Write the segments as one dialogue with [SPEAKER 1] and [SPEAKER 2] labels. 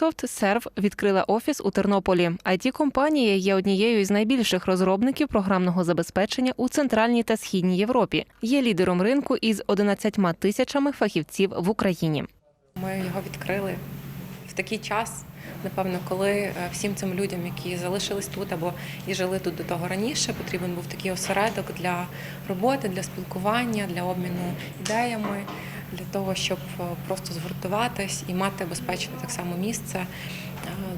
[SPEAKER 1] SoftServe відкрила офіс у Тернополі. it компанія є однією із найбільших розробників програмного забезпечення у центральній та східній Європі. Є лідером ринку із 11 тисячами фахівців в Україні.
[SPEAKER 2] Ми його відкрили в такий час, напевно, коли е, всім цим людям, які залишились тут або і жили тут до того раніше, потрібен був такий осередок для роботи, для спілкування, для обміну ідеями, для того, щоб е, просто згуртуватись і мати безпечне так само місце е,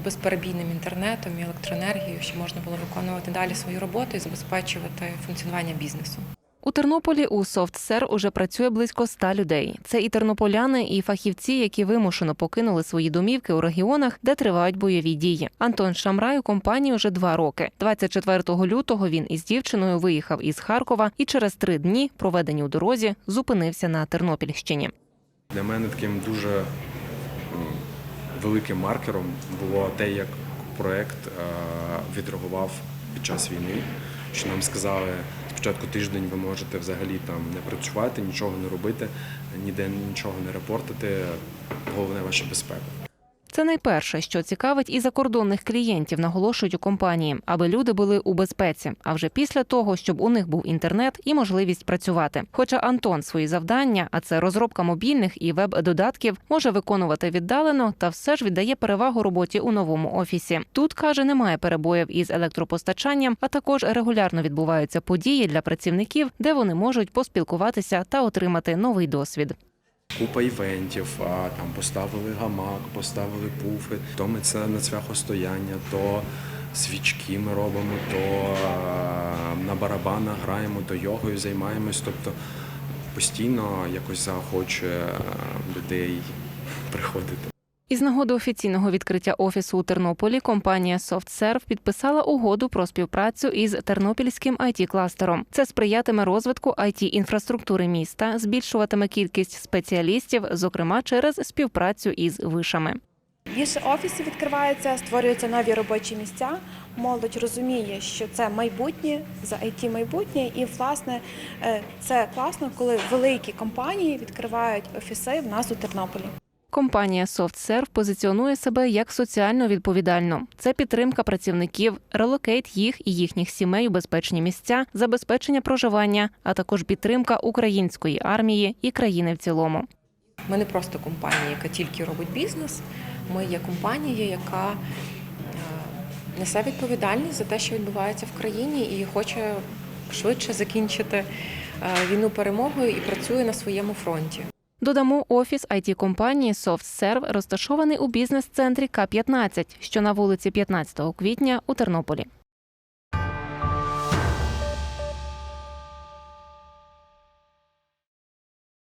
[SPEAKER 2] безперебійним інтернетом і електроенергією, щоб можна було виконувати далі свою роботу і забезпечувати функціонування бізнесу.
[SPEAKER 1] У Тернополі у SoftServe уже працює близько ста людей. Це і тернополяни, і фахівці, які вимушено покинули свої домівки у регіонах, де тривають бойові дії. Антон Шамрай у компанії вже два роки. 24 лютого він із дівчиною виїхав із Харкова і через три дні, проведені у дорозі, зупинився на Тернопільщині.
[SPEAKER 3] Для мене таким дуже великим маркером було те, як проект е, відреагував під час війни. Що нам сказали, спочатку тиждень ви можете взагалі там не працювати, нічого не робити, ніде нічого не репортити. Головне ваша безпека.
[SPEAKER 1] Це найперше, що цікавить і закордонних клієнтів, наголошують у компанії, аби люди були у безпеці. А вже після того, щоб у них був інтернет і можливість працювати. Хоча Антон свої завдання, а це розробка мобільних і веб-додатків, може виконувати віддалено, та все ж віддає перевагу роботі у новому офісі. Тут каже, немає перебоїв із електропостачанням, а також регулярно відбуваються події для працівників, де вони можуть поспілкуватися та отримати новий досвід.
[SPEAKER 3] Купа івентів, а, там поставили гамак, поставили пуфи, то ми це на цвяхостояння, то свічки ми робимо, то на барабанах граємо, то йогою займаємось. Тобто постійно якось заохочує людей приходити.
[SPEAKER 1] Із нагоди офіційного відкриття офісу у Тернополі компанія SoftServe підписала угоду про співпрацю із тернопільським it кластером Це сприятиме розвитку it інфраструктури міста, збільшуватиме кількість спеціалістів, зокрема через співпрацю із вишами.
[SPEAKER 4] Більше офісів відкривається, створюються нові робочі місця. Молодь розуміє, що це майбутнє за IT майбутнє, і власне е, це класно, коли великі компанії відкривають офіси в нас у Тернополі.
[SPEAKER 1] Компанія SoftServe позиціонує себе як соціально відповідально. Це підтримка працівників, релокейт їх і їхніх сімей у безпечні місця, забезпечення проживання, а також підтримка української армії і країни в цілому.
[SPEAKER 2] Ми не просто компанія, яка тільки робить бізнес. Ми є компанія, яка е, несе відповідальність за те, що відбувається в країні, і хоче швидше закінчити е, війну перемогою і працює на своєму фронті.
[SPEAKER 1] Додамо, офіс it компанії SoftServe розташований у бізнес-центрі К-15, що на вулиці 15 квітня у Тернополі.